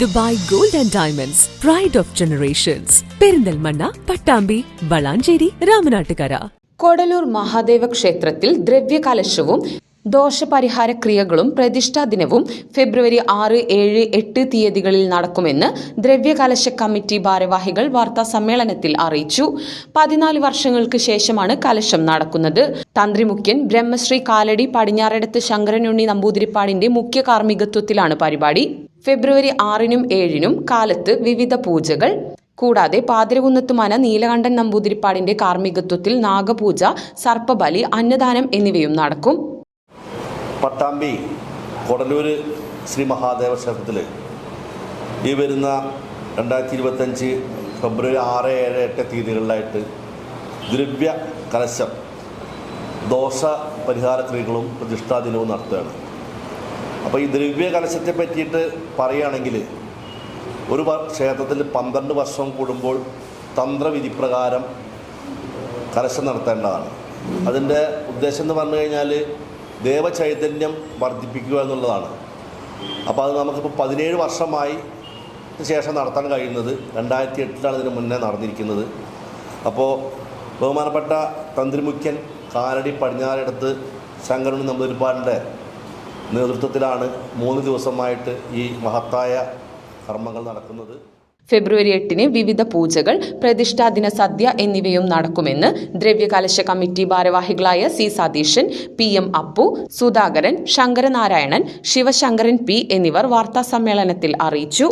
Dubai gold and diamonds pride of generations Perinthalmanna Pattambi Valanchery Ramanattukara. Kodalur Mahadeva ക്ഷേത്രത്തിൽ ദ്രവ്യകലശവും ദോഷപരിഹാര ക്രിയകളും പ്രതിഷ്ഠാ ദിനവും ഫെബ്രുവരി ആറ് ഏഴ് എട്ട് തീയതികളിൽ നടക്കുമെന്ന് ദ്രവ്യകലശ കമ്മിറ്റി ഭാരവാഹികൾ വാർത്താ സമ്മേളനത്തിൽ അറിയിച്ചു. പതിനാല് വർഷങ്ങൾക്ക് ശേഷമാണ് കലശം നടക്കുന്നത്. തന്ത്രിമുഖ്യൻ ബ്രഹ്മശ്രീ കാലടി പടിഞ്ഞാറടത്ത് ശങ്കരനുണ്ണി നമ്പൂതിരിപ്പാടിന്റെ മുഖ്യ കാർമ്മികത്വത്തിലാണ് പരിപാടി. ഫെബ്രുവരി ആറിനും ഏഴിനും കാലത്ത് വിവിധ പൂജകൾ. കൂടാതെ പാതിരകുന്നത്തുമന നീലകണ്ഠൻ നമ്പൂതിരിപ്പാടിന്റെ കാർമ്മികത്വത്തിൽ നാഗപൂജ സർപ്പബലി അന്നദാനം എന്നിവയും നടക്കും. പട്ടാമ്പി കൊടലൂർ ശ്രീ മഹാദേവ ക്ഷേത്രത്തിൽ ഈ വരുന്ന രണ്ടായിരത്തി ഇരുപത്തഞ്ച് ഫെബ്രുവരി ആറ് ഏഴ് എട്ട് തീയതികളിലായിട്ട് ദ്രവ്യ കലശം ദോഷ പരിഹാര ക്രിയകളും പ്രതിഷ്ഠാ ദിനവും നടത്തുകയാണ്. അപ്പോൾ ഈ ദ്രവ്യ കലശത്തെ പറ്റിയിട്ട് പറയുകയാണെങ്കിൽ ഒരു ക്ഷേത്രത്തിൽ പന്ത്രണ്ട് വർഷം കൂടുമ്പോൾ തന്ത്രവിധി പ്രകാരം കലശം നടത്തേണ്ടതാണ്. അതിന്റെ ഉദ്ദേശം എന്ന് പറഞ്ഞു കഴിഞ്ഞാൽ ദേവചൈതന്യം വർദ്ധിപ്പിക്കുക എന്നുള്ളതാണ്. അപ്പോൾ അത് നമുക്കിപ്പോൾ പതിനേഴ് വർഷമായി ശേഷം നടത്താൻ കഴിയുന്നത് രണ്ടായിരത്തി എട്ടിലാണ് ഇതിന് മുന്നേ നടന്നിരിക്കുന്നത്. അപ്പോൾ ബഹുമാനപ്പെട്ട തന്ത്രിമുഖ്യൻ കാലടി പടിഞ്ഞാറെടുത്ത് ശങ്കരൻ നമ്പൂതിരിപ്പാടിന്റെ നേതൃത്വത്തിലാണ് മൂന്ന് ദിവസമായിട്ട് ഈ മഹത്തായ കർമ്മങ്ങൾ നടക്കുന്നത്. ഫെബ്രുവരി എട്ടിന് വിവിധ പൂജകൾ പ്രതിഷ്ഠാദിന സദ്യ എന്നിവയും നടക്കുമെന്ന് ദ്രവ്യകലശ കമ്മിറ്റി ഭാരവാഹികളായ C Satheesan P M Appu Sudhakaran Sankaranarayanan Sivasankaran P എന്നിവർ വാർത്താസമ്മേളനത്തിൽ അറിയിച്ചു.